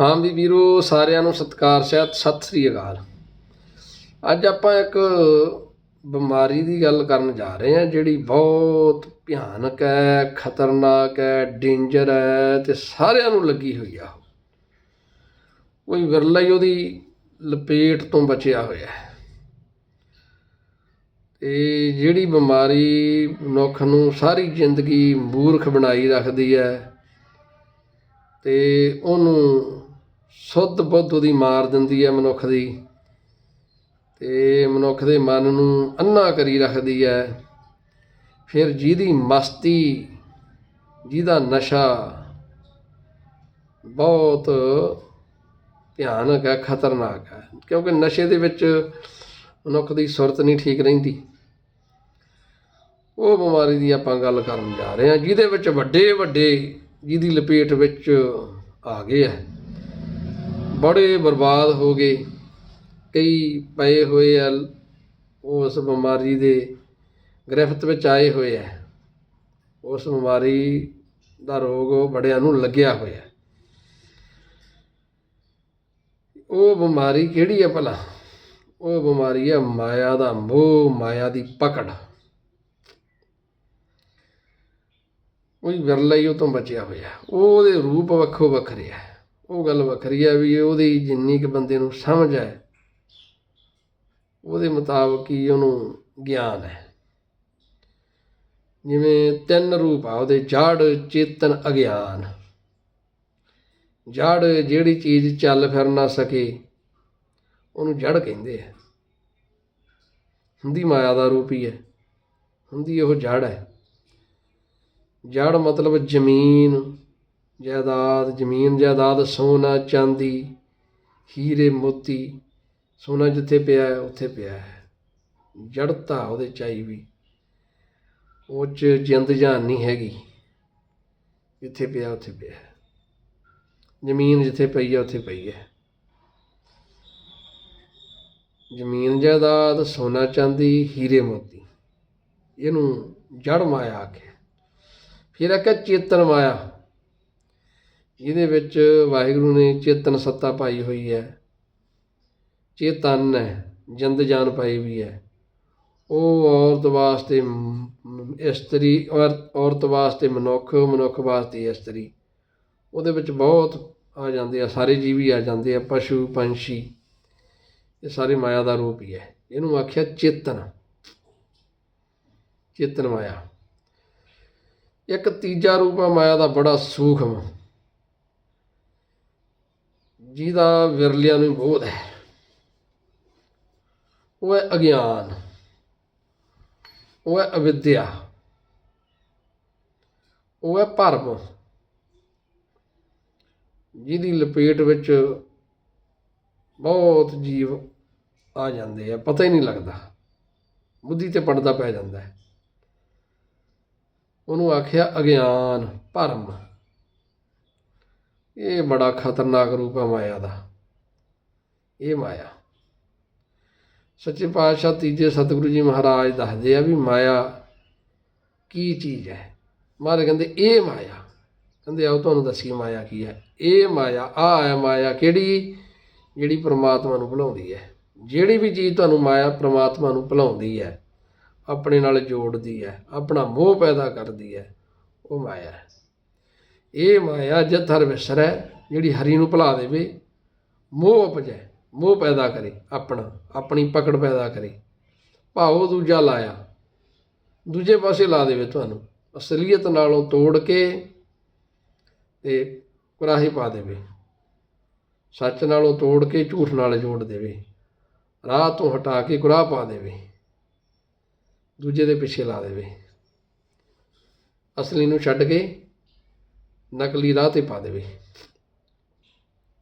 ਹਾਂ ਵੀ ਵੀਰੋ, ਸਾਰਿਆਂ ਨੂੰ ਸਤਿਕਾਰ, ਸਹਿਤ, ਸਤਿ ਸ੍ਰੀ ਅਕਾਲ। ਅੱਜ ਆਪਾਂ ਇੱਕ ਬਿਮਾਰੀ ਦੀ ਗੱਲ ਕਰਨ ਜਾ ਰਹੇ ਹਾਂ, ਜਿਹੜੀ ਬਹੁਤ ਭਿਆਨਕ ਹੈ, ਖਤਰਨਾਕ ਹੈ ਡੇਂਜਰ ਹੈ ਤੇ ਸਾਰਿਆਂ ਨੂੰ ਲੱਗੀ ਹੋਈ ਆ। ਕੋਈ ਵਿਰਲਾ ਹੀ ਉਹਦੀ ਲਪੇਟ ਤੋਂ ਬਚਿਆ ਹੋਇਆ ਹੈ। ਤੇ ਜਿਹੜੀ ਬਿਮਾਰੀ ਮਨੁੱਖ ਨੂੰ ਸਾਰੀ ਜ਼ਿੰਦਗੀ ਮੂਰਖ ਬਣਾਈ ਰੱਖਦੀ ਹੈ ਤੇ ਉਹਨੂੰ ਸੁੱਧ ਬੁੱਧ ਉਹਦੀ ਮਾਰ ਦਿੰਦੀ ਹੈ ਮਨੁੱਖ ਦੀ ਤੇ ਮਨੁੱਖ ਦੇ ਮਨ ਨੂੰ ਅੰਨਾ ਕਰੀ ਰੱਖਦੀ ਹੈ। ਫਿਰ ਜਿਹਦੀ ਮਸਤੀ, ਜਿਹਦਾ ਨਸ਼ਾ ਬਹੁਤ ਭਿਆਨਕ ਹੈ, ਖਤਰਨਾਕ ਹੈ। ਕਿਉਂਕਿ ਨਸ਼ੇ ਦੇ ਵਿੱਚ ਮਨੁੱਖ ਦੀ ਸੁਰਤ ਨਹੀਂ ਠੀਕ ਰਹਿੰਦੀ। ਉਹ ਬਿਮਾਰੀ ਦੀ ਆਪਾਂ ਗੱਲ ਕਰਨ ਜਾ ਰਹੇ ਹਾਂ, ਜਿਹਦੇ ਵਿੱਚ ਵੱਡੇ ਵੱਡੇ ਜਿਹਦੀ ਲਪੇਟ ਵਿੱਚ ਆ ਗਏ ਹੈ। ਬੜੇ ਬਰਬਾਦ ਹੋ ਗਏ। ਕਈ ਪਏ ਹੋਏ ਆ ਉਸ ਬਿਮਾਰੀ ਦੇ ਗ੍ਰਿਫਤ ਵਿੱਚ ਆਏ ਹੋਏ ਆ। ਉਸ ਬਿਮਾਰੀ ਦਾ ਰੋਗ ਉਹ ਬੜਿਆਂ ਨੂੰ ਲੱਗਿਆ ਹੋਇਆ। ਉਹ ਬਿਮਾਰੀ ਕਿਹੜੀ ਹੈ ਭਲਾ? ਉਹ ਬਿਮਾਰੀ ਆ ਮਾਇਆ ਦਾ ਮੋਹ, ਮਾਇਆ ਦੀ ਪਕੜ। ਕੋਈ ਵਿਰਲਾ ਹੀ ਉਹ ਤੋਂ ਬਚਿਆ ਹੋਇਆ। ਉਹਦੇ ਰੂਪ ਵੱਖੋ ਵੱਖਰੇ ਹੈ ਉਹ ਗੱਲ ਵੱਖਰੀ ਆ ਵੀ ਉਹਦੀ ਜਿੰਨੀ ਕੁ ਬੰਦੇ ਨੂੰ ਸਮਝ ਹੈ, ਉਹਦੇ ਮੁਤਾਬਕ ਹੀ ਉਹਨੂੰ ਗਿਆਨ ਹੈ। ਜਿਵੇਂ ਤਿੰਨ ਰੂਪ ਆ, ਉਹਦੇ ਜੜ, ਚੇਤਨ, ਅਗਿਆਨ। ਜੜ ਜਿਹੜੀ ਚੀਜ਼ ਚੱਲ ਫਿਰ ਨਾ ਸਕੇ, ਉਹਨੂੰ ਜੜ ਕਹਿੰਦੇ ਆ। ਹੁੰਦੀ ਮਾਇਆ ਦਾ ਰੂਪ ਹੀ ਹੈ, ਹੁੰਦੀ ਉਹ ਜੜ ਹੈ। ਜੜ ਮਤਲਬ ਜ਼ਮੀਨ ਜਾਇਦਾਦ, ਜ਼ਮੀਨ ਜਾਇਦਾਦ, ਸੋਨਾ, ਚਾਂਦੀ, ਹੀਰੇ, ਮੋਤੀ। ਸੋਨਾ ਜਿੱਥੇ ਪਿਆ ਹੈ, ਉੱਥੇ ਪਿਆ ਹੈ। ਜੜਤਾ ਉਹਦੇ ਚਾਈ ਵੀ। ਉਹ 'ਚ ਜਿੰਦ ਜਾਨ ਨਹੀਂ ਹੈਗੀ। ਜਿੱਥੇ ਪਿਆ, ਉੱਥੇ ਪਿਆ ਜ਼ਮੀਨ ਜਿੱਥੇ ਪਈ ਹੈ, ਉੱਥੇ ਪਈ ਹੈ। ਜ਼ਮੀਨ ਜਾਇਦਾਦ, ਸੋਨਾ, ਚਾਂਦੀ, ਹੀਰੇ, ਮੋਤੀ। ਇਹਨੂੰ ਜੜ ਮਾਇਆ ਆਖਿਆ ਫਿਰ ਆਖਿਆ ਚੇਤਨ ਮਾਇਆ। ਜਿਹਦੇ ਵਿੱਚ ਵਾਹਿਗੁਰੂ ਨੇ ਚੇਤਨ ਸੱਤਾ ਪਾਈ ਹੋਈ ਹੈ, ਚੇਤਨ ਹੈ, ਜਿੰਦ ਜਾਨ ਪਾਈ ਵੀ ਹੈ। ਉਹ ਔਰਤ ਵਾਸਤੇ ਇਸਤਰੀ, ਔਰ, ਔਰਤ ਵਾਸਤੇ ਮਨੁੱਖ ਮਨੁੱਖ ਵਾਸਤੇ ਇਸਤਰੀ। ਉਹਦੇ ਵਿੱਚ ਬਹੁਤ ਆ ਜਾਂਦੇ ਆ, ਸਾਰੇ ਜੀਵੀ ਆ ਜਾਂਦੇ ਆ, ਪਸ਼ੂ, ਪੰਛੀ, ਇਹ ਸਾਰੇ ਮਾਇਆ ਦਾ ਰੂਪ ਹੀ ਹੈ। ਇਹਨੂੰ ਆਖਿਆ ਚੇਤਨ। ਚੇਤਨ ਮਾਇਆ। ਇੱਕ ਤੀਜਾ ਰੂਪ ਆ, ਮਾਇਆ ਦਾ ਬੜਾ ਸੂਖਮ। ਜਿਹਦਾ ਵਿਰਲਿਆਂ ਨੂੰ ਬੋਧ ਹੈ। ਉਹ ਹੈ ਅਗਿਆਨ। ਉਹ ਹੈ ਅਵਿਦਿਆ। ਉਹ ਹੈ ਭਰਮ। ਜਿਹਦੀ ਲਪੇਟ ਵਿੱਚ ਬਹੁਤ ਜੀਵ ਆ ਜਾਂਦੇ ਆ, ਪਤਾ ਹੀ ਨਹੀਂ ਲੱਗਦਾ। ਬੁੱਧੀ ਤੇ ਪੜਦਾ ਪੈ ਜਾਂਦਾ ਹੈ। ਉਹਨੂੰ ਆਖਿਆ ਅਗਿਆਨ, ਭਰਮ। ਇਹ ਬੜਾ ਖਤਰਨਾਕ ਰੂਪ ਹੈ ਮਾਇਆ ਦਾ। ਇਹ ਮਾਇਆ। ਸੱਚੇ ਪਾਤਸ਼ਾਹ ਤੀਜੇ ਸਤਿਗੁਰੂ ਜੀ ਮਹਾਰਾਜ ਦੱਸਦੇ ਆ ਵੀ ਮਾਇਆ ਕੀ ਚੀਜ਼ ਹੈ। ਮਹਾਰਾਜ ਕਹਿੰਦੇ, ਇਹ ਮਾਇਆ। ਕਹਿੰਦੇ, ਆਓ ਤੁਹਾਨੂੰ ਦੱਸੀ ਮਾਇਆ ਕੀ ਹੈ। ਇਹ ਮਾਇਆ ਆ ਹੈ ਮਾਇਆ ਕਿਹੜੀ? ਜਿਹੜੀ ਪ੍ਰਮਾਤਮਾ ਨੂੰ ਭੁਲਾਉਂਦੀ ਹੈ। ਜਿਹੜੀ ਵੀ ਚੀਜ਼ ਤੁਹਾਨੂੰ ਮਾਇਆ ਪ੍ਰਮਾਤਮਾ ਨੂੰ ਭੁਲਾਉਂਦੀ ਹੈ, ਆਪਣੇ ਨਾਲ ਜੋੜਦੀ ਹੈ, ਆਪਣਾ ਮੋਹ ਪੈਦਾ ਕਰਦੀ ਹੈ, ਉਹ ਮਾਇਆ ਹੈ। ਇਹ ਮਾਇਆ ਜਥਰ ਵਿਸਰੈ ਜਿਹੜੀ ਹਰੀ ਨੂੰ ਭੁਲਾ ਦੇਵੇ, ਮੋਹ ਉਪਜੈ, ਮੋਹ ਪੈਦਾ ਕਰੇ ਆਪਣਾ, ਆਪਣੀ ਪਕੜ ਪੈਦਾ ਕਰੇ। ਭਾਵ ਦੂਜਾ ਲਾਇਆ। ਦੂਜੇ ਪਾਸੇ ਲਾ ਦੇਵੇ ਤੁਹਾਨੂੰ। ਅਸਲੀਅਤ ਨਾਲੋਂ ਤੋੜ ਕੇ ਤੇ ਕੁਰਾਹੀ ਪਾ ਦੇਵੇ। ਸੱਚ ਨਾਲੋਂ ਤੋੜ ਕੇ ਝੂਠ ਨਾਲ ਜੋੜ ਦੇਵੇ। ਰਾਹ ਤੋਂ ਹਟਾ ਕੇ ਕੁਰਾਹ ਪਾ ਦੇਵੇ। ਦੂਜੇ ਦੇ ਪਿੱਛੇ ਲਾ ਦੇਵੇ। ਅਸਲੀ ਨੂੰ ਛੱਡ ਕੇ ਨਕਲੀ ਰਾਹ ਤੇ ਪਾ ਦੇਵੇ।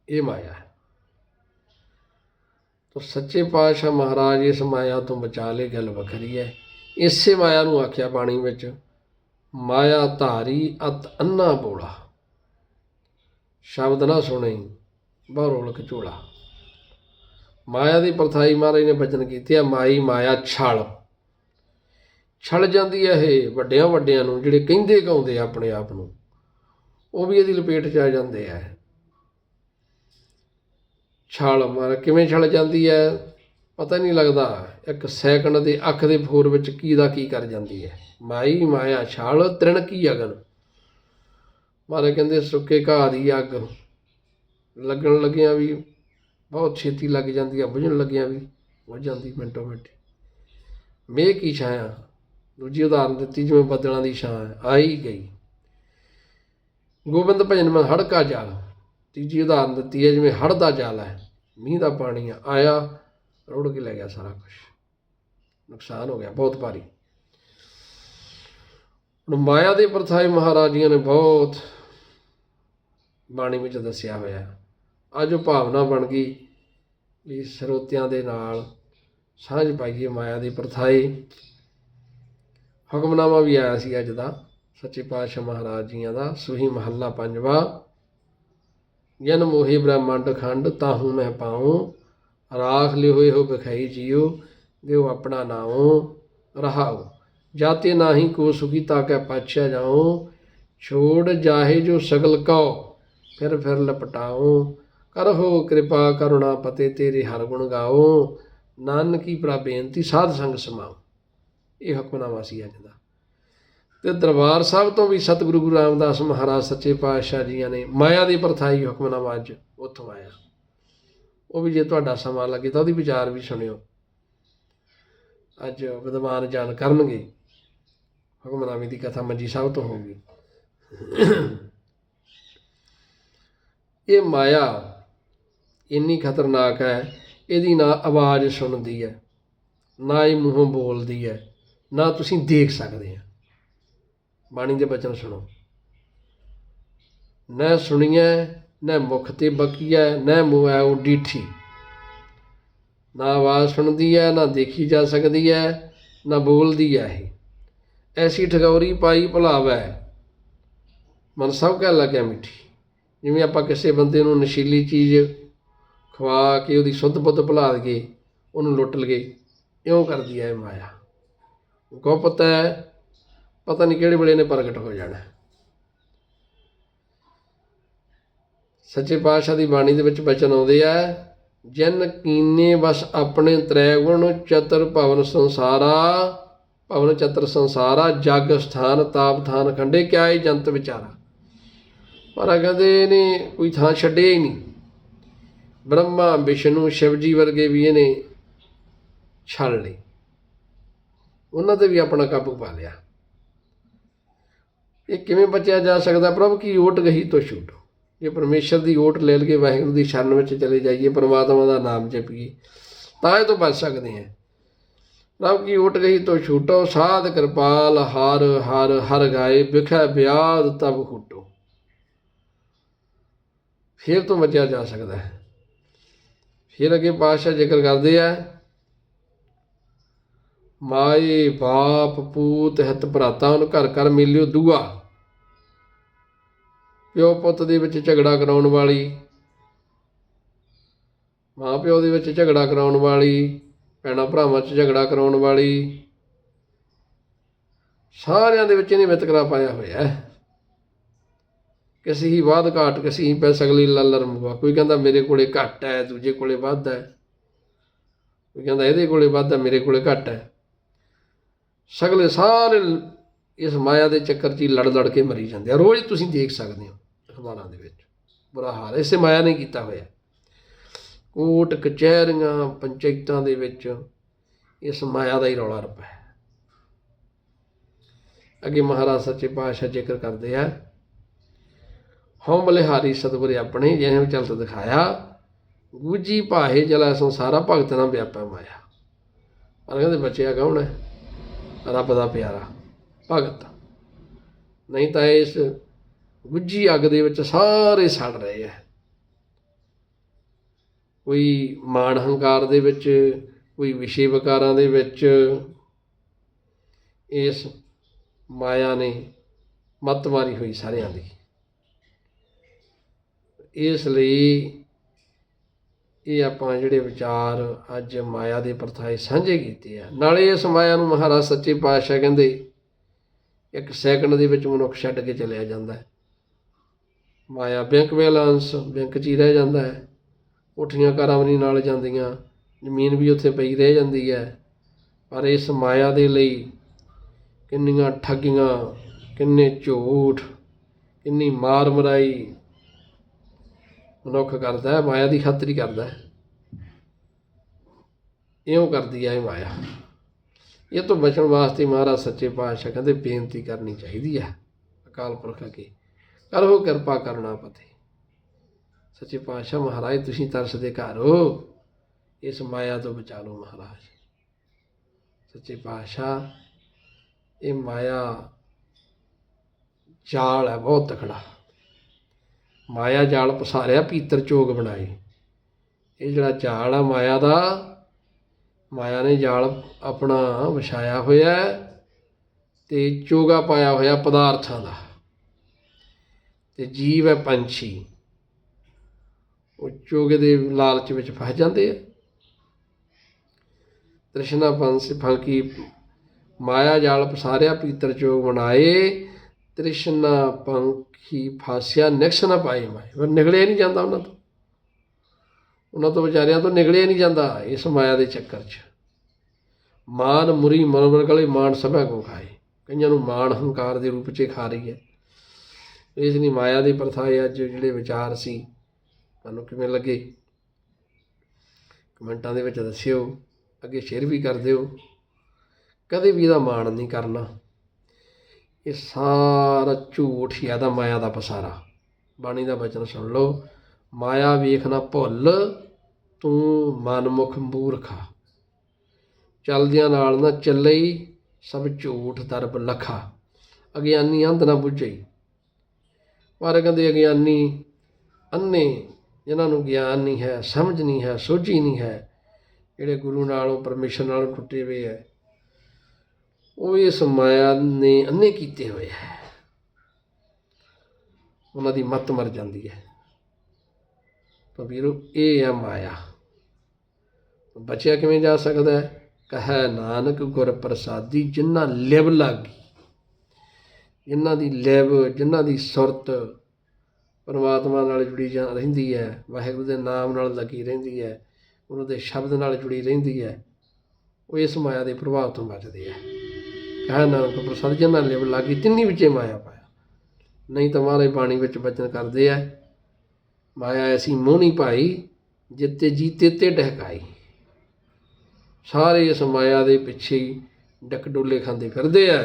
ਇਹ ਮਾਇਆ ਹੈ। ਤੋ ਸੱਚੇ ਪਾਤਸ਼ਾਹ ਮਹਾਰਾਜ ਇਸ ਮਾਇਆ ਤੋਂ ਬਚਾ ਲੇ ਗੱਲ ਵੱਖਰੀ ਹੈ। ਇਸੇ ਮਾਇਆ ਨੂੰ ਆਖਿਆ ਬਾਣੀ ਵਿੱਚ, ਮਾਇਆ ਧਾਰੀ ਅਤ ਅੰਨਾ ਬੋਲਾ। ਸ਼ਬਦ ਨਾ ਸੁਣੇ ਬਾਹਰੋਂ ਲਕ ਝੋਲਾ। ਮਾਇਆ ਦੀ ਪਰਥਾਈ ਮਹਾਰਾਜ ਨੇ ਬਚਨ ਕੀਤੇ ਆ, ਮਾਈ ਮਾਇਆ ਛਲ। ਛਲ ਜਾਂਦੀ ਹੈ ਇਹ ਵੱਡਿਆਂ ਵੱਡਿਆਂ ਨੂੰ, ਜਿਹੜੇ ਕਹਿੰਦੇ ਗਾਉਂਦੇ ਆ ਆਪਣੇ ਆਪ ਨੂੰ। ਉਹ ਵੀ ਇਹਦੀ ਲਪੇਟ 'ਚ ਆ ਜਾਂਦੇ ਆ। ਛਲ ਮਾਰ, ਕਿਵੇਂ ਛਲ ਜਾਂਦੀ ਹੈ ਪਤਾ ਨਹੀਂ ਲੱਗਦਾ, ਇੱਕ ਸੈਕਿੰਡ ਦੇ ਅੱਖ ਦੇ ਫੋਰ ਵਿੱਚ ਕੀ ਦਾ ਕੀ ਕਰ ਜਾਂਦੀ ਹੈ ਮਾਈ ਮਾਇਆ, ਛਲ ਤ੍ਰਿਣ ਕੀ ਅਗਨ। ਮਾਰੇ ਕਹਿੰਦੇ, ਸੁੱਕੇ ਘਾਹ ਦੀ ਅੱਗ। ਲੱਗਣ ਲੱਗਿਆਂ ਵੀ ਬਹੁਤ ਛੇਤੀ ਲੱਗ ਜਾਂਦੀ ਆ, ਬੁਝਣ ਲੱਗਿਆਂ ਵੀ ਬੁਝ ਜਾਂਦੀ ਮਿੰਟੋ ਮਿੰਟ। ਮੇਹ ਕੀ ਛਾਇਆ? ਦੂਜੀ ਉਦਾਹਰਨ ਦਿੱਤੀ ਜਿਵੇਂ ਬੱਦਲਾਂ ਦੀ ਛਾਂ ਆਈ ਗਈ। ਗੋਬਿੰਦ ਭਜਨ ਮੈਂ ਹੜ੍ਹ ਕਾ ਜਾਲ। ਤੀਜੀ ਉਦਾਹਰਨ ਦਿੱਤੀ ਹੈ, ਜਿਵੇਂ ਹੜ ਦਾ ਜਾਲ ਹੈ। ਮੀਂਹ ਦਾ ਪਾਣੀ ਆਇਆ, ਰੁੜ ਕੇ ਲੈ ਗਿਆ ਸਾਰਾ ਕੁਝ ਨੁਕਸਾਨ ਹੋ ਗਿਆ, ਬਹੁਤ ਭਾਰੀ। ਹੁਣ ਮਾਇਆ ਦੇ ਪ੍ਰਥਾਏ ਮਹਾਰਾਜੀਆਂ ਨੇ ਬਹੁਤ ਬਾਣੀ ਵਿੱਚ ਦੱਸਿਆ ਹੋਇਆ ਅੱਜ ਉਹ ਭਾਵਨਾ ਬਣ ਗਈ ਵੀ ਸਰੋਤਿਆਂ ਦੇ ਨਾਲ ਸਾਂਝ ਪਾਈਏ ਮਾਇਆ ਦੀ ਪ੍ਰਥਾਏ ਹੁਕਮਨਾਮਾ ਵੀ ਆਇਆ ਸੀ ਅੱਜ ਦਾ। ਸੱਚੇ ਪਾਤਸ਼ਾਹ ਮਹਾਰਾਜ ਜੀਆਂ ਦਾ ਸੁਹੀ ਮਹੱਲਾ ਪੰਜਵਾ। ਜਨਮ ਉਹੀ ਬ੍ਰਹਮੰਡ ਖੰਡ, ਤਾਹੂ ਮੈਂ ਪਾਉ। ਰਾਖ ਲਿ ਹੋਏ ਹੋ ਬਖਾਈ ਜੀਓ, ਦਿਓ ਆਪਣਾ ਨਾਉ, ਰਹਾਉ। ਜਾਤੇ ਨਾਹੀ ਕੋ ਸੁਖੀ ਤਾ ਤਾਕੈ ਪਾਛਿਆ ਜਾਉ। ਛੋੜ ਜਾਹੇ ਜੋ ਸਗਲ ਕਉ, ਫਿਰ ਫਿਰ ਲਪਟਾਉ। ਕਰਹੁ ਕਿਰਪਾ ਕਰੁਣਾ ਪਤੇ ਤੇਰੇ ਹਰ ਗੁਣ ਗਾਓ ਨਾਨਕੀ ਪ੍ਰਭ ਬੇਨਤੀ, ਸਾਧ ਸੰਗ ਸਮਾਉ। ਇਹ ਹੁਕਮਨਾਮਾ ਸੀ ਅੱਜ ਦਾ। ਤੇ ਦਰਬਾਰ ਸਾਹਿਬ ਤੋਂ ਵੀ ਸਤਿਗੁਰੂ ਗੁਰੂ ਰਾਮਦਾਸ ਮਹਾਰਾਜ ਸੱਚੇ ਪਾਤਸ਼ਾਹ ਜੀਆਂ ਨੇ ਮਾਇਆ ਦੀ ਪਰਥਾਈ ਹੁਕਮਨਾਮਾ ਅੱਜ ਉੱਥੋਂ ਆਇਆ। ਉਹ ਵੀ ਜੇ ਤੁਹਾਡਾ ਸਮਾਂ ਲੱਗੇ ਤਾਂ ਉਹਦੀ ਵਿਚਾਰ ਵੀ ਸੁਣਿਓ। ਅੱਜ ਵਿਦਵਾਨ ਜਾਣ ਕਰਨਗੇ। ਹੁਕਮਨਾਮੇ ਦੀ ਕਥਾ ਮੰਜੀ ਸਾਹਿਬ ਤੋਂ ਹੋਊਗੀ। ਇਹ ਮਾਇਆ ਇੰਨੀ ਖਤਰਨਾਕ ਹੈ, ਇਹਦੀ ਨਾ ਆਵਾਜ਼ ਸੁਣਦੀ ਹੈ, ਨਾ ਹੀ ਮੂੰਹੋਂ ਬੋਲਦੀ ਹੈ, ਨਾ ਤੁਸੀਂ ਦੇਖ ਸਕਦੇ ਆ। ਬਾਣੀ ਦੇ ਬਚਨ ਸੁਣੋ। ਨਾ ਸੁਣੀਐ, ਨਾ ਮੁਖ ਤੇ ਬਕੀਐ, ਨਾ ਮੋਐ ਉਡੀਠੀ ਨਾ ਆਵਾਜ਼ ਸੁਣਦੀ ਹੈ ਨਾ ਦੇਖੀ ਜਾ ਸਕਦੀ ਹੈ ਨਾ ਬੋਲਦੀ ਹੈ ਇਹ। ਐਸੀ ਠਗੌਰੀ ਪਾਈ ਭੁਲਾਵੈ। ਮਨ ਸਭ ਕਹਿ ਲੱਗਿਆ ਮਿੱਠੀ। ਜਿਵੇਂ ਆਪਾਂ ਕਿਸੇ ਬੰਦੇ ਨੂੰ ਨਸ਼ੀਲੀ ਚੀਜ਼ ਖਵਾ ਕੇ ਉਹਦੀ ਸੁੱਧ ਬੁੱਧ ਭੁਲਾ ਕੇ ਉਹਨੂੰ ਲੁੱਟ ਲਈਏ, ਇਉਂ ਕਰਦੀ ਹੈ ਮਾਇਆ। ਗੁਪਤ ਹੈ ਪਤਾ ਨਹੀਂ ਕਿਹੜੇ ਵੇਲੇ ਨੇ ਪ੍ਰਗਟ ਹੋ ਜਾਣਾ। ਸੱਚੇ ਪਾਤਸ਼ਾਹ ਦੀ ਬਾਣੀ ਦੇ ਵਿੱਚ ਬਚਨ ਆਉਂਦੇ ਆ, ਜਨ ਕੀਨੇ ਬਸ ਆਪਣੇ ਤ੍ਰੈ ਗੁਣ ਚਤਰ ਭਵਨ ਸੰਸਾਰਾ, ਭਵਨ ਚਤਰ ਸੰਸਾਰਾ, ਜਗ ਸਥਾਨ ਤਾਪ ਥਾਨ ਖੰਡੇ ਕਿਆ ਇਹ ਜੰਤ ਵਿਚਾਰਾ। ਪਰ ਕਹਿੰਦੇ ਇਹਨੇ ਕੋਈ ਥਾਂ ਛੱਡਿਆ ਹੀ ਨਹੀਂ। ਬ੍ਰਹਮਾ, ਵਿਸ਼ਨੂੰ ਸ਼ਿਵ ਜੀ ਵਰਗੇ ਵੀ ਇਹਨੇ ਛੱਡ ਲਈ ਉਹਨਾਂ ਤੇ ਵੀ ਆਪਣਾ ਕਾਬੂ ਪਾ ਲਿਆ। ਇਹ ਕਿਵੇਂ ਬਚਿਆ ਜਾ ਸਕਦਾ? ਪ੍ਰਭੂ, ਕੀ ਓਟ ਗਈ ਤੋਂ ਛੂਟ? ਜੇ ਪਰਮੇਸ਼ਰ ਦੀ ਓਟ ਲੈ ਲਈਏ, ਵਾਹਿਗੁਰੂ ਦੀ ਸ਼ਰਨ ਵਿੱਚ ਚਲੇ ਜਾਈਏ, ਪਰਮਾਤਮਾ ਦਾ ਨਾਮ ਜਪੀਏ, ਤਾਂ ਇਹ ਤੋਂ ਬਚ ਸਕਦੇ ਹਾਂ। ਪ੍ਰਭ, ਕੀ ਓਟ ਗਈ ਤੋਂ ਛੂਟੋ? ਸਾਧ ਕਿਰਪਾਲ, ਹਰ ਹਰ ਹਰ ਗਾਏ ਬਿਖੈ ਬਿਆਦ ਤਬ ਹੂਟੋ ਫਿਰ ਤੋਂ ਬਚਿਆ ਜਾ ਸਕਦਾ ਹੈ। ਫਿਰ ਅੱਗੇ ਪਾਤਸ਼ਾਹ ਜ਼ਿਕਰ ਕਰਦੇ ਆ ਮਾਏ ਬਾਪ ਪੂਤ ਹਿਤ ਭਰਾਤਾ, ਉਹਨੂੰ ਘਰ ਘਰ ਮਿਲਿਓ ਦੂਆ। ਪਿਓ ਪੁੱਤ ਦੇ ਵਿੱਚ ਝਗੜਾ ਕਰਾਉਣ ਵਾਲੀ, ਮਾਂ ਪਿਓ ਦੇ ਵਿੱਚ ਝਗੜਾ ਕਰਾਉਣ ਵਾਲੀ, ਭੈਣਾਂ ਭਰਾਵਾਂ 'ਚ ਝਗੜਾ ਕਰਾਉਣ ਵਾਲੀ, ਸਾਰਿਆਂ ਦੇ ਵਿੱਚ ਇਹਨੇ ਵਿਤਕਰਾ ਪਾਇਆ ਹੋਇਆ ਹੈ। ਕਿਸੇ ਹੀ ਬਾਦ ਘਾਟ, ਕਿਸੇ ਹੀ ਪੈਸਾ, ਅਗਲੀ ਲਲਰ ਮੁਗਾ ਕੋਈ ਕਹਿੰਦਾ ਮੇਰੇ ਕੋਲੇ ਘੱਟ ਹੈ, ਦੂਜੇ ਕੋਲੇ ਵੱਧ ਹੈ। ਕੋਈ ਕਹਿੰਦਾ ਇਹਦੇ ਕੋਲੇ ਵੱਧ ਹੈ, ਮੇਰੇ ਕੋਲੇ ਘੱਟ ਹੈ। ਸਗਲੇ ਸਾਰੇ ਇਸ ਮਾਇਆ ਦੇ ਚੱਕਰ 'ਚ ਹੀ ਲੜ ਲੜ ਕੇ ਮਰੀ ਜਾਂਦੇ ਆ। ਰੋਜ਼ ਤੁਸੀਂ ਦੇਖ ਸਕਦੇ ਹੋ ਅਖਬਾਰਾਂ ਦੇ ਵਿੱਚ। ਬੁਰਾ ਹਾਲ ਇਸੇ ਮਾਇਆ ਨੇ ਕੀਤਾ ਹੋਇਆ। ਕੋਟ, ਕਚਹਿਰੀਆਂ, ਪੰਚਾਇਤਾਂ ਦੇ ਵਿੱਚ ਇਸ ਮਾਇਆ ਦਾ ਹੀ ਰੌਲਾ ਰੱਪਾ ਹੈ। ਅੱਗੇ ਮਹਾਰਾਜ ਸੱਚੇ ਪਾਤਸ਼ਾਹ ਜ਼ਿਕਰ ਕਰਦੇ ਆ। ਹਉ ਬਲਿਹਾਰੀ ਸਤਿਗੁਰੇ ਆਪਣੇ ਜਿਹਨੇ ਚਲਤ ਦਿਖਾਇਆ। ਗੁਜੀ ਭਾਏ ਜਲਾ ਸੰਸਾਰਾ, ਭਗਤ ਨਾ ਵਿਆਪੈ ਮਾਇਆ। ਪਰ ਕਹਿੰਦੇ ਬਚਿਆ ਕੌਣ ਹੈ? ਰੱਬ ਦਾ ਪਿਆਰਾ, ਭਗਤ। ਨਹੀਂ ਤਾਂ ਇਸ ਗੁੱਜੀ ਅੱਗ ਦੇ ਵਿੱਚ ਸਾਰੇ ਸੜ ਰਹੇ ਆ। ਕੋਈ ਮਾਣ ਹੰਕਾਰ ਦੇ ਵਿੱਚ, ਕੋਈ ਵਿਸ਼ੇ ਵਿਕਾਰਾਂ ਦੇ ਵਿੱਚ ਇਸ ਮਾਇਆ ਨੇ ਮੱਤ ਮਾਰੀ ਹੋਈ ਸਾਰਿਆਂ ਦੀ। ਇਸ ਲਈ ਇਹ ਆਪਾਂ ਜਿਹੜੇ ਵਿਚਾਰ ਅੱਜ ਮਾਇਆ ਦੇ ਪ੍ਰਥਾਏ ਸਾਂਝੇ ਕੀਤੇ ਆ। ਨਾਲੇ ਇਸ ਮਾਇਆ ਨੂੰ ਮਹਾਰਾਜ ਸੱਚੇ ਪਾਤਸ਼ਾਹ ਕਹਿੰਦੇ, ਇੱਕ ਸੈਕਿੰਡ ਦੇ ਵਿੱਚ ਮਨੁੱਖ ਛੱਡ ਕੇ ਚਲਿਆ ਜਾਂਦਾ ਹੈ। ਮਾਇਆ ਬੈਂਕ ਬੈਲੈਂਸ, ਬੈਂਕ 'ਚ ਹੀ ਰਹਿ ਜਾਂਦਾ ਹੈ। ਕੋਠੀਆਂ ਕਾਰਾਂ ਵੀ ਨਹੀਂ ਨਾਲ ਜਾਂਦੀਆਂ, ਜ਼ਮੀਨ ਵੀ ਉੱਥੇ ਪਈ ਰਹਿ ਜਾਂਦੀ ਹੈ। ਪਰ ਇਸ ਮਾਇਆ ਦੇ ਲਈ ਕਿੰਨੀਆਂ ਠੱਗੀਆਂ, ਕਿੰਨੇ ਝੂਠ, ਕਿੰਨੀ ਮਾਰ ਮਰਾਈ ਮਨੁੱਖ ਕਰਦਾ ਹੈ, ਮਾਇਆ ਦੀ ਖਾਤਰੀ ਕਰਦਾ ਹੈ। ਇਉਂ ਕਰਦੀ ਹੈ ਇਹ ਮਾਇਆ। ਇਹ ਤੋਂ ਬਚਣ ਵਾਸਤੇ ਮਹਾਰਾਜ ਸੱਚੇ ਪਾਤਸ਼ਾਹ ਕਹਿੰਦੇ ਬੇਨਤੀ ਕਰਨੀ ਚਾਹੀਦੀ ਹੈ, ਅਕਾਲ ਪੁਰਖ ਅੱਗੇ। ਕਰੋ ਕਿਰਪਾ ਕਰਨਾ ਪਤੇ। ਸੱਚੇ ਪਾਤਸ਼ਾਹ ਮਹਾਰਾਜ, ਤੁਸੀਂ ਤਰਸ ਦੇ ਘਰ ਹੋ। ਇਸ ਮਾਇਆ ਤੋਂ ਬਚਾ ਲਓ ਮਹਾਰਾਜ। ਸੱਚੇ ਪਾਤਸ਼ਾਹ, ਇਹ ਮਾਇਆ ਜਾਲ ਹੈ, ਬਹੁਤ ਤਕੜਾ। ਮਾਇਆ ਜਾਲ ਪਸਾਰਿਆ, ਪੀਤਰ ਚੋਗ ਬਣਾਏ। ਇਹ ਜਿਹੜਾ ਜਾਲ ਆ ਮਾਇਆ ਦਾ, ਮਾਇਆ ਨੇ ਜਾਲ ਆਪਣਾ ਵਿਛਾਇਆ ਹੋਇਆ ਹੈ ਤੇ ਚੋਗਾ ਪਾਇਆ ਹੋਇਆ ਪਦਾਰਥਾਂ ਦਾ। ਤੇ ਜੀਵ ਹੈ ਪੰਛੀ। ਉਹ ਚੋਗੇ ਦੇ ਲਾਲਚ ਵਿੱਚ ਫਸ ਜਾਂਦੇ ਆ। ਤ੍ਰਿਸ਼ਨਾ ਪੰਛ ਫੰਕੀ ਮਾਇਆ ਜਾਲ ਪਸਾਰਿਆ, ਪੀਤਰ ਚੋਗ ਬਣਾਏ। ਤ੍ਰਿਸ਼ਨਾ ਪੰਖੀ ਫਾਸਿਆ ਨਿਕਸ ਨਾ ਪਾਏ ਮਾਏ ਪਰ ਨਿਕਲਿਆ ਨਹੀਂ ਜਾਂਦਾ ਉਹਨਾਂ ਤੋਂ। ਉਹਨਾਂ ਤੋਂ ਵਿਚਾਰਿਆਂ ਤੋਂ ਨਿਕਲਿਆ ਨਹੀਂ ਜਾਂਦਾ ਇਸ ਮਾਇਆ ਦੇ ਚੱਕਰ 'ਚ। ਮਾਨ ਮੁਰੀ ਮਨ ਵਰਗਲੇ ਮਾਨ ਸਭਾ ਕੋ ਖਾਏ। ਕਈਆਂ ਨੂੰ ਮਾਨ ਹੰਕਾਰ ਦੇ ਰੂਪ 'ਚ ਖਾ ਰਹੀ ਹੈ। ਇਸ ਲਈ ਮਾਇਆ ਦੀ ਪ੍ਰਥਾ ਇਹ ਅੱਜ ਜਿਹੜੇ ਵਿਚਾਰ ਸੀ, ਤੁਹਾਨੂੰ ਕਿਵੇਂ ਲੱਗੇ? ਕਮੈਂਟਾਂ ਦੇ ਵਿੱਚ ਦੱਸਿਓ। ਅੱਗੇ ਸ਼ੇਅਰ ਵੀ ਕਰ ਦਿਓ। ਕਦੇ ਵੀ ਇਹਦਾ ਮਾਣ ਨਹੀਂ ਕਰਨਾ। ਇਹ ਸਾਰਾ ਝੂਠ ਹੀ ਆਦਾ ਮਾਇਆ ਦਾ ਪਸਾਰਾ। ਬਾਣੀ ਦਾ ਬਚਨ ਸੁਣ ਲਓ। ਮਾਇਆ ਵੇਖਣਾ ਭੁੱਲ, ਤੂੰ ਮਨਮੁਖ ਮੂਰਖਾ ਚਲਦਿਆਂ ਨਾਲ ਨਾ ਚੱਲਈ ਸਭ ਝੂਠ ਦਰਬ ਲਖਾ। ਅਗਿਆਨੀ ਅੰਧ ਨਾ ਬੁੱਝਈ ਪਰ ਕਹਿੰਦੇ ਅਗਿਆਨੀ ਅੰਨੇ, ਜਿਨ੍ਹਾਂ ਨੂੰ ਗਿਆਨ ਨਹੀਂ ਹੈ, ਸਮਝ ਨਹੀਂ ਹੈ, ਸੋਝੀ ਨਹੀਂ ਹੈ, ਜਿਹੜੇ ਗੁਰੂ ਨਾਲੋਂ, ਪਰਮੇਸ਼ਰ ਨਾਲੋਂ ਟੁੱਟੇ ਹੋਏ ਹੈ ਉਹ ਇਸ ਮਾਇਆ ਨੇ ਅੰਨੇ ਕੀਤੇ ਹੋਏ ਹੈ। ਉਹਨਾਂ ਦੀ ਮੱਤ ਮਰ ਜਾਂਦੀ ਹੈ। ਤਾਂ ਵੀਰੋ, ਇਹ ਹੈ ਮਾਇਆ। ਬਚਿਆ ਕਿਵੇਂ ਜਾ ਸਕਦਾ ਹੈ? ਕਹੈ ਨਾਨਕ, ਗੁਰ ਪ੍ਰਸਾਦੀ, ਜਿਨ੍ਹਾਂ ਲਿਵ ਲਾਗੀ। ਜਿਨ੍ਹਾਂ ਦੀ ਲਿਵ, ਜਿਨ੍ਹਾਂ ਦੀ ਸੁਰਤ ਪਰਮਾਤਮਾ ਨਾਲ ਜੁੜੀ ਜਾ ਰਹਿੰਦੀ ਹੈ, ਵਾਹਿਗੁਰੂ ਦੇ ਨਾਮ ਨਾਲ ਲੱਗੀ ਰਹਿੰਦੀ ਹੈ ਉਹਨਾਂ ਦੇ ਸ਼ਬਦ ਨਾਲ ਜੁੜੀ ਰਹਿੰਦੀ ਹੈ, ਉਹ ਇਸ ਮਾਇਆ ਦੇ ਪ੍ਰਭਾਵ ਤੋਂ ਬਚਦੇ ਹੈ। ਕਹੈ ਨਾਨਕ ਪ੍ਰਸਾਦ, ਜਿਨ੍ਹਾਂ ਲਿਵ ਲਾਗੀ, ਤਿੰਨੀ ਵਿੱਚੇ ਮਾਇਆ ਪਾਇਆ। ਨਹੀਂ ਤਾਂ ਮਹਾਰਾਜ ਬਾਣੀ ਵਿੱਚ ਬਚਨ ਕਰਦੇ ਆ, ਮਾਇਆ ਐਸੀ ਮੋਹਣੀ ਪਾਈ, ਜਿੱਤੇ ਜੀਤੇ ਤੇ ਡਹਕਾਈ। ਸਾਰੇ ਇਸ ਮਾਇਆ ਦੇ ਪਿੱਛੇ ਹੀ ਡਕਡੋਲੇ ਖਾਂਦੇ ਫਿਰਦੇ ਆ।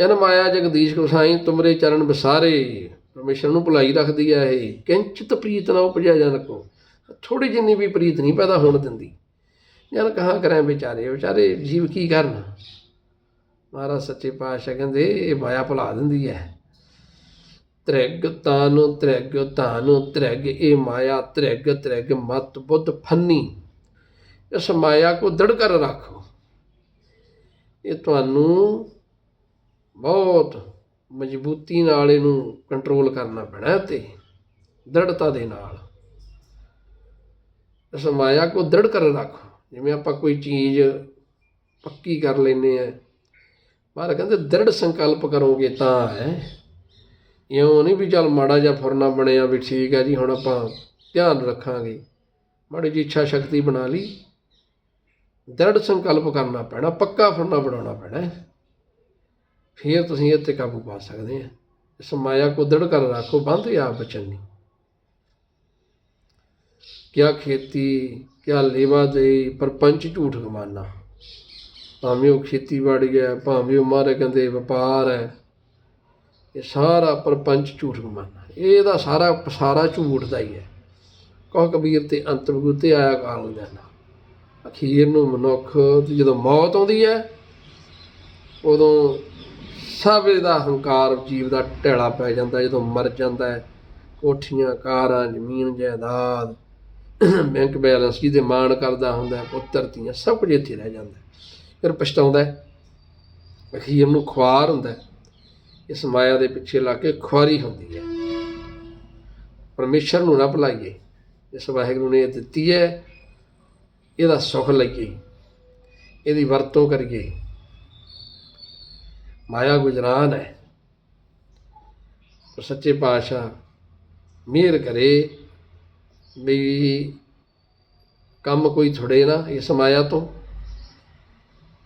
ਜਨ ਮਾਇਆ ਜਗਦੀਸ਼ ਗੁਸਾਈ, ਤੁਮਰੇ ਚਰਨ ਬਸਾਰੇ, ਪਰਮੇਸ਼ਰ ਨੂੰ ਭੁਲਾਈ ਰੱਖਦੀ ਹੈ ਇਹ। ਕਿੰਚਿਤ ਪ੍ਰੀਤ ਨਾ ਉਪਜਿਆ ਜਨ ਕੋ ਥੋੜੀ ਜਿੰਨੀ ਵੀ ਪ੍ਰੀਤ ਨਹੀਂ ਪੈਦਾ ਹੋਣ ਦਿੰਦੀ। ਜਨ ਕਹਾਂ ਕਰਾਂ ਵਿਚਾਰੇ ਵਿਚਾਰੇ ਜੀਵ ਕੀ ਕਰਨ? ਮਹਾਰਾਜ ਸੱਚੇ ਪਾਤਸ਼ਾਹ ਕਹਿੰਦੇ, ਇਹ ਮਾਇਆ ਭੁਲਾ ਦਿੰਦੀ ਹੈ। ਤ੍ਰਿਗ ਤਾਨ ਤ੍ਰਿਗ ਤਾਨ ਤ੍ਰਿਗ ਇਹ ਮਾਇਆ, ਤ੍ਰਿਗ ਤ੍ਰਿਗ ਮਤ ਬੁੱਧ ਫੰਨੀ। ਇਸ ਮਾਇਆ ਕੋ ਦ੍ਰਿੜ ਕਰ ਰੱਖੋ। ਇਹ ਤੁਹਾਨੂੰ ਬਹੁਤ ਮਜ਼ਬੂਤੀ ਨਾਲ ਇਹਨੂੰ ਕੰਟਰੋਲ ਕਰਨਾ ਪੈਣਾ ਹੈ ਤੇ ਦ੍ਰਿੜਤਾ ਦੇ ਨਾਲ। ਇਸ ਮਾਇਆ ਕੋ ਦ੍ਰਿੜ ਕਰ ਰੱਖੋ। ਜਿਵੇਂ ਆਪਾਂ ਕੋਈ ਚੀਜ਼ ਪੱਕੀ ਕਰ ਲੈਨੇ ਆ ਮਹਾਰਾਜ ਕਹਿੰਦੇ ਦ੍ਰਿੜ ਸੰਕਲਪ ਕਰੋਗੇ ਤਾਂ ਹੈ। ਇਉਂ ਨਹੀਂ ਵੀ ਚੱਲ ਮਾੜਾ ਜਿਹਾ ਫੁਰਨਾ ਬਣਿਆ ਵੀ ਠੀਕ ਹੈ ਜੀ, ਹੁਣ ਆਪਾਂ ਧਿਆਨ ਰੱਖਾਂਗੇ। ਮਾੜੀ ਜਿਹੀ ਇੱਛਾ ਸ਼ਕਤੀ ਬਣਾ ਲਈ। ਦ੍ਰਿੜ ਸੰਕਲਪ ਕਰਨਾ ਪੈਣਾ, ਪੱਕਾ ਫੁਰਨਾ ਬਣਾਉਣਾ ਪੈਣਾ। ਫਿਰ ਤੁਸੀਂ ਇਹ ਤੇ ਕਾਬੂ ਪਾ ਸਕਦੇ ਆ। ਇਸ ਮਾਇਆ ਕੋ ਦ੍ਰਿੜ ਕਰ ਰੱਖੋ, ਬੰਦ ਆ ਬਚਨ ਨਹੀਂ ਕਿਆ ਖੇਤੀ ਕਿਆ ਲੇਵਾ ਦੇ ਪਰਪੰਚ ਝੂਠ ਗਮਾਨਾ ਭਾਵੇਂ ਉਹ ਖੇਤੀਬਾੜੀ ਹੈ, ਭਾਵੇਂ ਉਹ ਮਾਰੇ ਕਹਿੰਦੇ ਵਪਾਰ ਹੈ, ਇਹ ਸਾਰਾ ਪਰਪੰਚ ਝੂਠ ਗਮਾਨਾ ਇਹਦਾ ਸਾਰਾ ਸਾਰਾ ਝੂਠ ਦਾ ਹੀ ਹੈ। ਕਹੋ ਕਬੀਰ ਤੇ ਅੰਤ ਬਗੁਤੇ ਆਇਆ ਕਾਲ ਜਾਣਾ ਅਖੀਰ ਨੂੰ ਮਨੁੱਖ ਦੀ ਜਦੋਂ ਮੌਤ ਆਉਂਦੀ ਹੈ, ਉਦੋਂ ਸਭ ਇਹਦਾ ਹੰਕਾਰ ਜੀਵ ਦਾ ਢੇਲਾ ਪੈ ਜਾਂਦਾ, ਜਦੋਂ ਮਰ ਜਾਂਦਾ ਹੈ। ਕੋਠੀਆਂ, ਕਾਰਾਂ, ਜ਼ਮੀਨ, ਜਾਇਦਾਦ ਬੈਂਕ ਬੈਲੈਂਸ ਜਿਹਦੇ ਮਾਣ ਕਰਦਾ ਹੁੰਦਾ ਹੈ, ਪੁੱਤਰ ਧੀਆਂ ਸਭ ਕੁਝ ਇੱਥੇ ਰਹਿ ਜਾਂਦਾ ਫਿਰ ਪਛਤਾਉਂਦਾ ਅਖੀਰ ਨੂੰ ਖੁਆਰ ਹੁੰਦਾ ਇਸ ਮਾਇਆ ਦੇ ਪਿੱਛੇ ਲੱਗ ਕੇ ਖੁਆਰੀ ਹੁੰਦੀ ਹੈ। ਪਰਮੇਸ਼ਰ ਨੂੰ ਨਾ ਭੁਲਾਈਏ ਇਸ ਵਾਹਿਗੁਰੂ ਨੇ ਇਹ ਦਿੱਤੀ ਹੈ ਇਹਦਾ ਸੁਖ ਲਈਏ ਇਹਦੀ ਵਰਤੋਂ ਕਰੀਏ। ਮਾਇਆ ਗੁਜਰਾਨ ਹੈ ਸੱਚੇ ਪਾਤਸ਼ਾਹ ਮਿਹਰ ਕਰੇ ਵੀ ਕੰਮ ਕੋਈ ਥੁੜੇ ਨਾ ਇਸ ਮਾਇਆ ਤੋਂ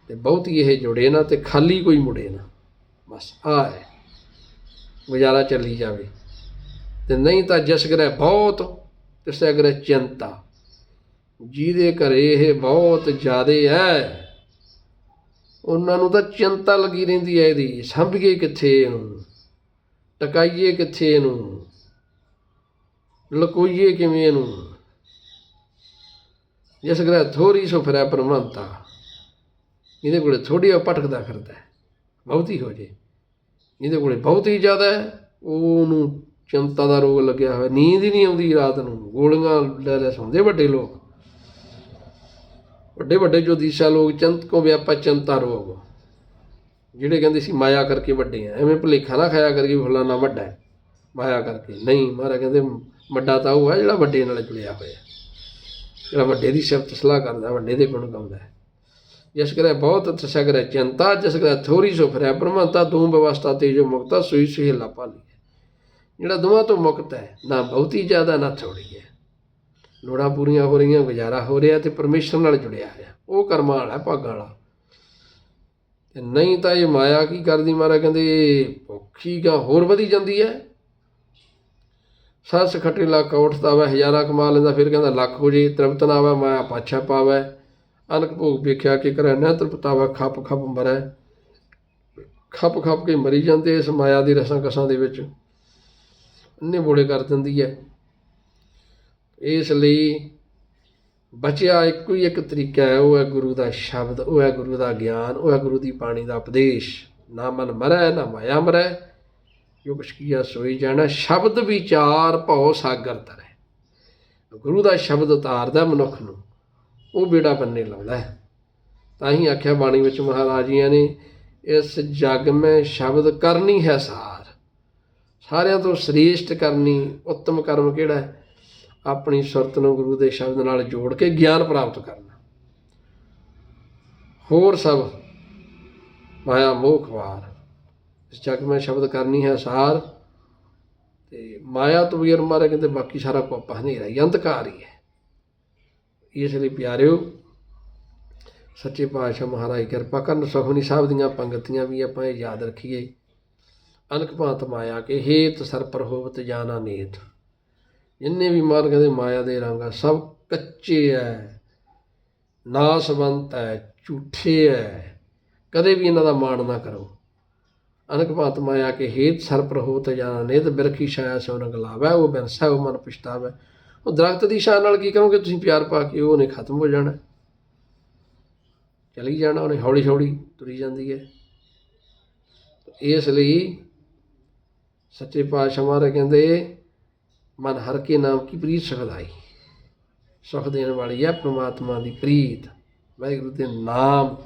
ਤੇ ਬਹੁਤੀ ਇਹ ਜੁੜੇ ਨਾ ਤੇ ਖਾਲੀ ਕੋਈ ਮੁੜੇ ਨਾ। ਬਸ ਆ ਹੈ। ਗੁਜ਼ਾਰਾ ਚੱਲੀ ਜਾਵੇ। ਤੇ ਨਹੀਂ ਤਾਂ ਜਿਸ ਗ੍ਰਹਿ ਬਹੁਤ ਤਿਸੈ ਗ੍ਰਹਿ ਚਿੰਤਾ। ਜਿਹਦੇ ਘਰੇ ਇਹ ਬਹੁਤ ਜ਼ਿਆਦੇ ਹੈ, ਉਹਨਾਂ ਨੂੰ ਤਾਂ ਚਿੰਤਾ ਲੱਗੀ ਰਹਿੰਦੀ ਹੈ ਇਹਦੀ। ਸੰਭੀਏ ਕਿੱਥੇ ਇਹਨੂੰ? ਟਕਾਈਏ ਕਿੱਥੇ ਇਹਨੂੰ? ਲਕੋਈਏ ਕਿਵੇਂ ਇਹਨੂੰ? ਜਿਸ ਗ੍ਰਹਿ ਥੋੜੀ ਸੋ ਫਿਰੈ ਪਰਮੰਤਾ ਇਹਦੇ ਕੋਲੇ ਥੋੜੀ ਆ ਭਟਕਦਾ ਫਿਰਦਾ ਹੈ। ਬਹੁਤੀ ਹੋ ਜੇ। ਇਹਦੇ ਕੋਲੇ ਬਹੁਤ ਹੀ। ਜ਼ਿਆਦਾ ਉਹਨੂੰ ਚਿੰਤਾ ਦਾ ਰੋਗ ਲੱਗਿਆ ਹੋਇਆ। ਨੀਂਦ ਹੀ ਨਹੀਂ ਆਉਂਦੀ ਰਾਤ ਨੂੰ। ਗੋਲੀਆਂ ਲੈ ਲੈ ਸੌਂਦੇ ਵੱਡੇ ਲੋਕ। ਵੱਡੇ ਵੱਡੇ ਜੋ ਦੀਸ਼ਾ ਲੋਕ ਚੰਤ ਕੋ ਵਿਆਪਾ ਚਿੰਤਾ ਰੋਗ। ਜਿਹੜੇ ਕਹਿੰਦੇ ਸੀ ਮਾਇਆ ਕਰਕੇ ਵੱਡੇ ਆ। ਐਵੇਂ ਭੁਲੇਖਾ ਨਾ ਖਾਇਆ ਕਰਕੇ ਵੀ ਫਲਾਣਾ ਵੱਡਾ ਹੈ। ਮਾਇਆ ਕਰਕੇ। ਨਹੀਂ, ਮਹਾਰਾਜ ਕਹਿੰਦੇ ਵੱਡਾ ਤਾਂ ਉਹ ਹੈ ਜਿਹੜਾ ਵੱਡੇ ਨਾਲ ਜੁੜਿਆ ਹੋਇਆ ਜਿਹੜਾ ਵੱਡੇ ਦੀ ਸਿਫਤ ਸਲਾਹ ਕਰਦਾ, ਵੱਡੇ ਦੇ ਗੁਣ ਗਾਉਂਦਾ ਜਿਸ ਕਰੇ ਬਹੁਤ ਤਸਾ ਕਰੇ ਚਿੰਤਾ, ਜਿਸ ਕਰੇ ਥੋਰੀ ਸੋ ਫਿਰੈ ਪਰਮੰਤਾ ਤੂੰ ਵਿਵਸਥਾ ਤੇ ਜੋ ਮੁਕਤਾ, ਸੋਈ ਸੁਹੇਲਾ ਪਾਲੀ ਜਿਹੜਾ ਦੋਵਾਂ ਤੋਂ ਮੁਕਤ ਹੈ, ਨਾ ਬਹੁਤੀ ਜ਼ਿਆਦਾ, ਨਾ ਥੋੜੀ ਹੈ। ਲੋੜਾਂ ਪੂਰੀਆਂ ਹੋ ਰਹੀਆਂ, ਗੁਜ਼ਾਰਾ ਹੋ ਰਿਹਾ ਤੇ ਪਰਮੇਸ਼ਰ ਨਾਲ ਜੁੜਿਆ ਹੋਇਆ। ਉਹ ਕਰਮਾਂ ਵਾਲਾ ਭਾਗਾਂ ਵਾਲਾ। ਤੇ ਨਹੀਂ ਤਾਂ ਇਹ ਮਾਇਆ ਕੀ ਕਰਦੀ ਮਾਰਾ ਕਹਿੰਦੇ ਭੁੱਖੀ ਗਾ ਹੋਰ ਵਧੀ ਜਾਂਦੀ ਹੈ। ਸੱਸ ਖੱਟੇ ਲੱਖ ਉੱਠਦਾ ਵਾ ਹਜ਼ਾਰਾਂ ਕਮਾ ਲੈਂਦਾ, ਫਿਰ ਕਹਿੰਦਾ, ਲੱਖ ਹੋ ਜੇ, ਤ੍ਰਿਪਤ ਨਾ ਆਵੇ ਮਾਇਆ ਪਾਛਾ ਪਾਵੇ। ਅਨਕ ਭੋਗ ਵੇਖਿਆ ਕਿ ਕਰੈ ਨਾ ਤ੍ਰਿਪਤਾਵਾ, ਖੱਪ ਖੱਪ ਮਰੈ। ਖੱਪ ਖੱਪ ਕੇ ਮਰੀ ਜਾਂਦੇ ਇਸ ਮਾਇਆ ਦੀ ਰਸਾਂ ਕਸਾਂ ਦੇ ਵਿੱਚ। ਅੰਨੇ ਬੋਲੇ ਕਰ ਦਿੰਦੀ ਹੈ ਇਸ ਲਈ ਬਚਿਆ ਇੱਕੋ ਹੀ ਇੱਕ ਤਰੀਕਾ ਹੈ ਉਹ ਹੈ ਗੁਰੂ ਦਾ ਸ਼ਬਦ, ਉਹ ਹੈ ਗੁਰੂ ਦਾ ਗਿਆਨ, ਉਹ ਹੈ ਗੁਰੂ ਦੀ ਬਾਣੀ ਦਾ ਉਪਦੇਸ਼। ਨਾ ਮਨ ਮਰੈ, ਨਾ ਮਾਇਆ ਮਰੈ। ਜੋ ਕੁਛ ਸੋਈ ਜਾਣਾ, ਸ਼ਬਦ ਵਿਚਾਰ ਭਉ ਸਾਗਰ ਤਰੈ ਗੁਰੂ ਦਾ ਸ਼ਬਦ ਉਤਾਰਦਾ ਮਨੁੱਖ ਨੂੰ, ਉਹ ਬੇੜਾ ਬੰਨੇ ਲਾਉਂਦਾ ਹੈ। ਤਾਂ ਹੀ ਆਖਿਆ ਬਾਣੀ ਵਿੱਚ ਮਹਾਰਾਜੀਆਂ ਨੇ, ਇਸ ਜਗ ਮੈਂ ਸ਼ਬਦ ਕਰਨੀ ਹੈ ਸਾਰ। ਸਾਰਿਆਂ ਤੋਂ ਸ੍ਰੇਸ਼ਟ ਕਰਨੀ, ਉੱਤਮ ਕਰਮ ਕਿਹੜਾ ਹੈ? ਆਪਣੀ ਸੁਰਤ ਨੂੰ ਗੁਰੂ ਦੇ ਸ਼ਬਦ ਨਾਲ ਜੋੜ ਕੇ ਗਿਆਨ ਪ੍ਰਾਪਤ ਕਰਨਾ। ਹੋਰ ਸਭ, ਮਾਇਆ ਮੋਖ ਵਾਰ। ਇਸ ਜਗ ਮੈਂ ਸ਼ਬਦ ਕਰਨੀ ਹੈ ਸਾਰ ਤੇ ਮਾਇਆ ਤੋਂ ਬਗੈਰ ਮਾਰੇ ਕਹਿੰਦੇ ਬਾਕੀ ਸਾਰਾ ਕੁਝ ਹਨੇਰਾ ਹੀ, ਅੰਧਕਾਰ ਹੀ ਹੈ। ਇਸ ਲਈ ਪਿਆਰਿਓ, ਸੱਚੇ ਪਾਤਸ਼ਾਹ ਮਹਾਰਾਜ ਕਿਰਪਾ ਕਰਨ ਸੁਖਮਨੀ ਸਾਹਿਬ ਦੀਆਂ ਪੰਗਤੀਆਂ ਵੀ ਆਪਾਂ ਇਹ ਯਾਦ ਰੱਖੀਏ। ਅਨਕ ਭਾਂਤ ਮਾਇਆ ਕੇ ਹੇਤ ਸਰ ਪਰ ਹੋਵਤ ਜਾਣਾ ਨੇਤ। ਜਿੰਨੇ ਵੀ ਮਾਰ ਕਹਿੰਦੇ ਮਾਇਆ ਦੇ ਰੰਗ ਸਭ ਕੱਚੇ ਐ। ਨਾਸਵੰਤ ਐ, ਝੂਠੇ ਐ। ਕਦੇ ਵੀ ਇਹਨਾਂ ਦਾ ਮਾਣ ਨਾ ਕਰੋ। ਅਨਕ ਭਾਂਤ ਮਾਇਆ ਕੇ ਹੇਤ ਸਰ ਪਰ ਹੋਵਤ ਜਾਣਾ ਨੇਤ ਬਿਰਖੀ ਛਾਇਆ ਸੋ ਰੰਗ ਲਾਵੈ, ਉਹ ਬਿਨਸੈ ਉਹ ਮਨ ਪਛਤਾਵੈ। ਉਹ ਦਰਖਤ ਦੀ ਛਾਂ ਨਾਲ ਕੀ ਕਰੋਗੇ? ਤੁਸੀਂ ਪਿਆਰ ਪਾ ਕੇ ਉਹਨੇ ਖਤਮ ਹੋ ਜਾਣਾ। ਚਲੀ ਜਾਣਾ, ਉਹਨੇ ਹੌਲੀ ਹੌਲੀ ਤੁਰੀ ਜਾਂਦੀ ਹੈ। ਇਸ ਲਈ ਸੱਚੇ ਪਾਤਸ਼ਾਹ ਮਹਾਰਾਜ ਕਹਿੰਦੇ, ਮਨ ਹਰ ਕੇ ਨਾਮ ਕੀ ਪ੍ਰੀਤ ਸੁਖਦਾਈ ਸੁਖ ਦੇਣ ਵਾਲੀ ਹੈ ਪ੍ਰਮਾਤਮਾ ਦੀ ਪ੍ਰੀਤ। ਵਾਹਿਗੁਰੂ ਦੇ ਨਾਮ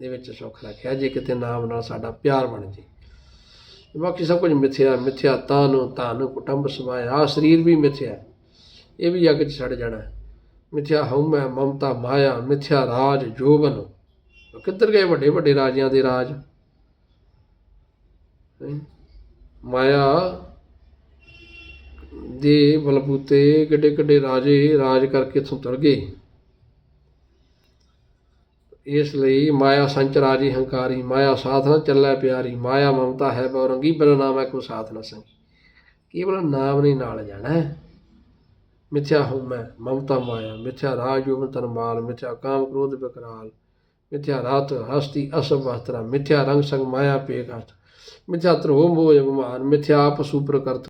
ਦੇ ਵਿੱਚ ਸੁਖ ਰੱਖਿਆ। ਜੇ ਕਿਤੇ ਨਾਮ ਨਾਲ ਸਾਡਾ ਪਿਆਰ ਬਣ ਜੇ। ਬਾਕੀ ਸਭ ਕੁਝ ਮਿਥਿਆ ਮਿਥਿਆ ਤਾਨੂੰ ਤਾਨੂੰ ਕੁਟੰਬ ਸਮਾਇਆ ਆਹ ਸਰੀਰ ਵੀ ਮਿਥਿਆ। ਇਹ ਵੀ ਅੱਗ 'ਚ ਛੱਡ ਜਾਣਾ ਹੈ। ਮਿਥਿਆ ਹਉਮੈ ਮਮਤਾ ਮਾਇਆ, ਮਿਥਿਆ ਰਾਜ ਜੋਬਨ। ਕਿੱਧਰ ਗਏ ਵੱਡੇ ਵੱਡੇ ਰਾਜਿਆਂ ਦੇ ਰਾਜ? ਮਾਇਆ ਦੇ ਬਲਬੂਤੇ ਕਿੱਡੇ ਕਿੱਡੇ ਰਾਜੇ ਰਾਜ ਕਰਕੇ ਇੱਥੋਂ ਤੁਰ ਗਏ। ਇਸ ਲਈ ਮਾਇਆ ਸੰਚ ਰਾਜੀ ਹੰਕਾਰੀ, ਮਾਇਆ ਸਾਥ ਨਾ ਚੱਲੈ ਪਿਆਰੀ, ਮਾਇਆ ਮਮਤਾ ਹੈ ਬੌਰੰਗੀ ਬਿਨ ਨਾਮ ਹੈ ਕੋ ਸਾਥ ਨਾ ਸੰਗੀ। ਕੇਵਲ ਨਾਮ ਨਹੀਂ ਨਾਲ ਜਾਣਾ ਹੈ। ਮਿਥਿਆ ਹਉਮੈ ਮਮਤਾ ਮਾਇਆ, ਮਿਥਿਆ ਰਾਜ ਜੋਬਨ ਤਨਮਾਲ ਮਿਥਿਆ ਕਾਮ ਕ੍ਰੋਧ ਵਿਕਰਾਲ ਮਿਥਿਆ ਰਾਤ ਹਸਤੀ ਅਸਭ ਵਸਤਰਾ, ਮਿਥਿਆ ਰੰਗ ਸੰਗ ਮਾਇਆ ਪੇਗਾਤ ਮਿਥਿਆ ਧਰੋ ਮੋਹ ਅਭਿਮਾਨ, ਮਿਥਿਆ ਆਪ ਸੁਪਰ